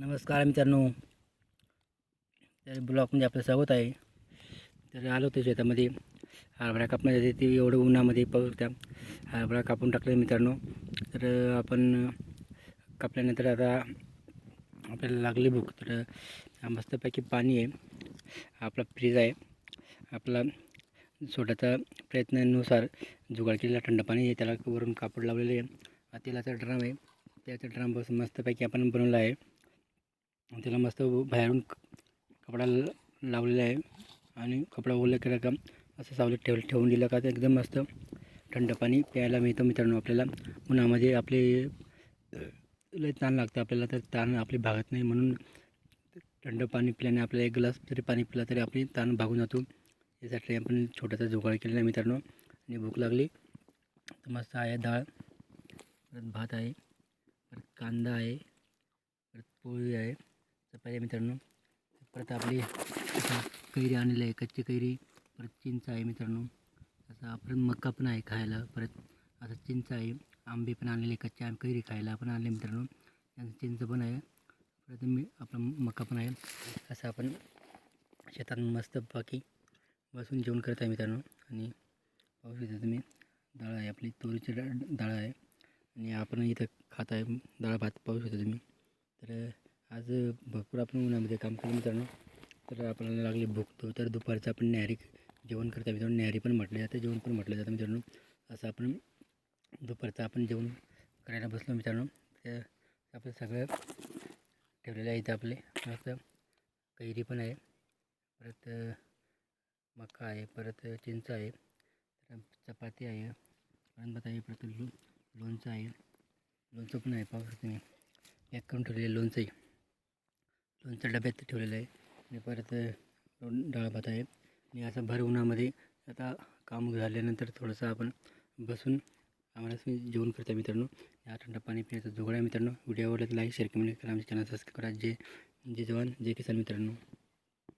नमस्कार मित्रांनो. तर ब्लॉकमध्ये आपलं स्वागत आहे. तर आलो होतो शेतामध्ये. हरभरा कापण्यासाठी ते एवढं उन्हामध्ये पाऊस त्या हरभरा कापून टाकलं मित्रांनो. तर आपण कापल्यानंतर आता आपल्याला लागली भूक. तर मस्तपैकी पाणी आहे. आपला फ्रीज आहे. आपला सोडाचा प्रयत्नानुसार जुगाड केलेला थंड पाणी आहे. त्याला वरून कापड लावलेले आहे. तेलाचा ड्रम आहे. त्याच्या ड्रमपासून मस्तपैकी आपण बनवला आहे. त्याला मस्त बाहेरून कपडा लावलेला आहे. आणि कपडा ओला केला का असं सावलीत ठेव ठेवून दिलं का ते एकदम मस्त थंड पाणी प्यायला मिळतं मित्रांनो आपल्याला. उन्हामध्ये आपले लय ताण लागतं आपल्याला तर ताण आपली भागत नाही. म्हणून थंड पाणी पिल्याने आपल्याला एक ग्लास जरी पाणी पिलं तरी आपली ताण भागून जातो. यासाठी आपण छोटासा जुगाड केलेला आहे मित्रांनो. आणि भूक लागली. तर मस्त आहे डाळ परत भात आहे परत कांदा आहे परत पोळी आहे. पहिल्या मित्रांनो परत आपली कैरी आणलेली आहे कच्ची कैरी. परत चिंच आहे मित्रांनो. असं परत मका पण आहे खायला. परत असं चिंच आहे आंबे पण आणलेले कच्चे आंबे कैरी खायला पण आणले मित्रांनो. त्याचं चिंच पण आहे. परत मी आपला मका पण आहे. असं आपण शेतात मस्त बाकी बसून जेवण करत आहे मित्रांनो. आणि पाहू शकता तुम्ही डाळ आहे आपली तोरीची डाळ डाळ आहे. आणि आपण इथं खात आहे डाळ भात पाहू शकता तुम्ही. तर आज भरपूर आपण उन्हामध्ये काम केलं मित्रांनो. तर आपल्याला लागली भूकतो तर दुपारचं आपण न्याहारी जेवण करता मित्रांनो. न्यारी पण म्हटलं जातं जेवण पण म्हटलं जातं मित्रांनो. असं आपण दुपारचं आपण जेवण करायला बसलो मित्रांनो. तर आपलं सगळं ठेवलेलं आहे इथं आपले. मस्त कैरी पण आहे. परत मका आहे परत चिंच आहे परत चपाती आहे परत आहे परत लो लोणचं आहे. लोणचं पण आहे पाहू शकतो मी पॅक करून ठेवलेलं लोणचं आहे लोणचं डब्यात ठेवलेलं आहे. आणि परत डाळभात डाळ भात आहे. आणि असं भर उन्हामध्ये आता काम झाल्यानंतर थोडंसं आपण बसून आम्हाला जेवण करता मित्रांनो. या थंड पाणी पिण्याचा जोगडा मित्रांनो. व्हिडिओ आवडला तर लाईक शेअर कमेंट करा. आमच्या चॅनल सबस्क्राईब करा. जे जे जवान जे किसान मित्रांनो.